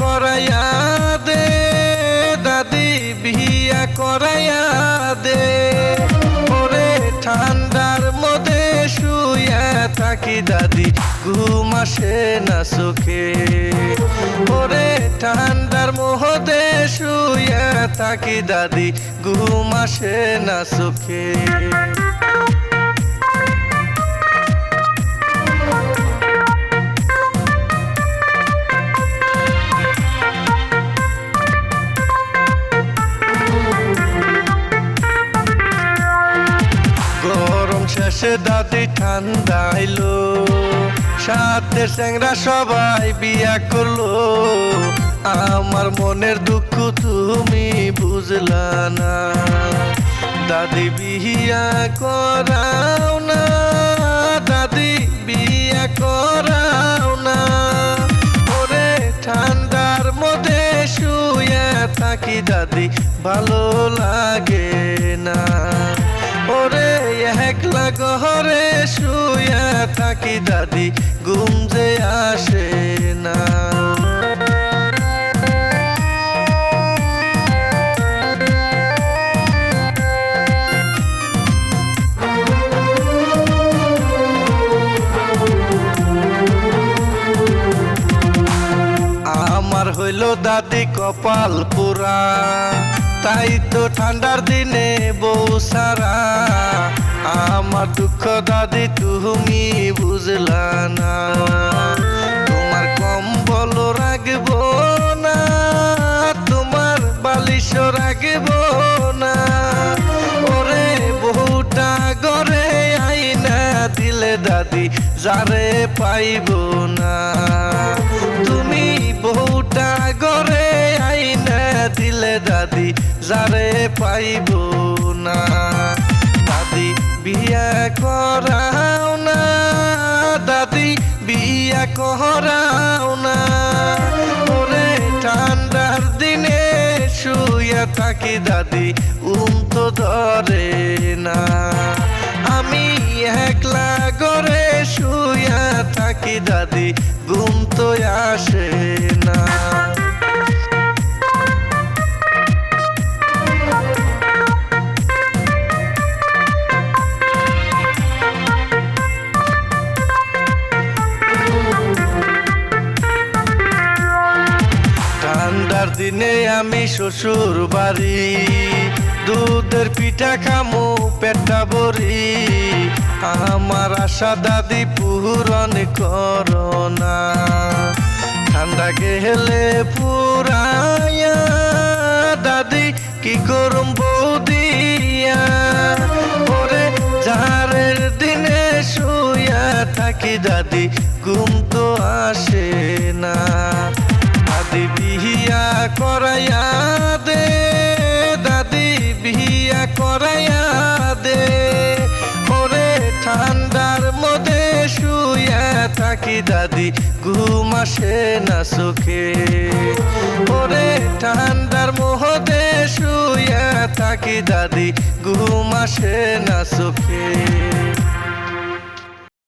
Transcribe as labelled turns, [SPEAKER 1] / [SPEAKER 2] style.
[SPEAKER 1] করাইয়া দে, দাদি বিয়া করাইয়া দে। ওরে ঠান্ডার মধ্যে শুয়ে থাকি দাদি, ঘুম আসে না সুখে ওরে ঠান্ডার মধ্যে শুয়ে থাকি দাদি, ঘুম আসে না সুখে শেষে দাদি ঠান্ডা এলো সাথে স্যাংরা সবাই বিয়া করল। আমার মনের দুঃখ তুমি বুঝলা না, দাদি বিয়া করাও না, দাদি বিয়া করাও না। ওরে ঠান্ডার মধ্যে শুয়ে থাকি, দাদি ভালো লাগে ঘরে শুয়ে থাকি দাদি, ঘুম যে আসে না। আমার হইল দাদি কপাল পুরা, তাই তো ঠান্ডার দিনে বউ সারা। আমার দুঃখ দাদি, তুমি বুঝলা না। তোমার কম্বল রাখব না, তোমার বালিশ রাখব না। ওরে বহুটা গড়ে আইনা দিলে দাদি, যারে পাইব না। তুমি বহুটা গড়ে আইনা দিলে দাদি, যারে পাইব না। বিয়া করাও না, দাদি, বিয়া করাও না। ওরে ঠান্ডার দিনে শুয়ে থাকি, দাদি, উম তো ধরে না। আমি একলা করে শুয়ে থাকি, দাদি, ঘুম তো আসে না। দিনে আমি শ্বশুর বাড়ি। দুধের পিঠা খামু পেটা বড়ি আমার আশা দাদি পূরণ করোনা। ঠান্ডা গেলে পুরাইয়া, দাদি কি করুম বৌদিয়া? ওরে জারের দিনে শুয়া থাকি, দাদি ঘুম তো আসে না। দাদি বিয়া করাইয়া দে, দাদি বিয়া করাইয়া দে। ওরে ঠান্ডার মধ্যে শুয়ে থাকি দাদি, ঘুম আসে না সুখে ওরে ঠান্ডার মধ্যে শুয়ে থাকি দাদি, ঘুম আসে না সুখে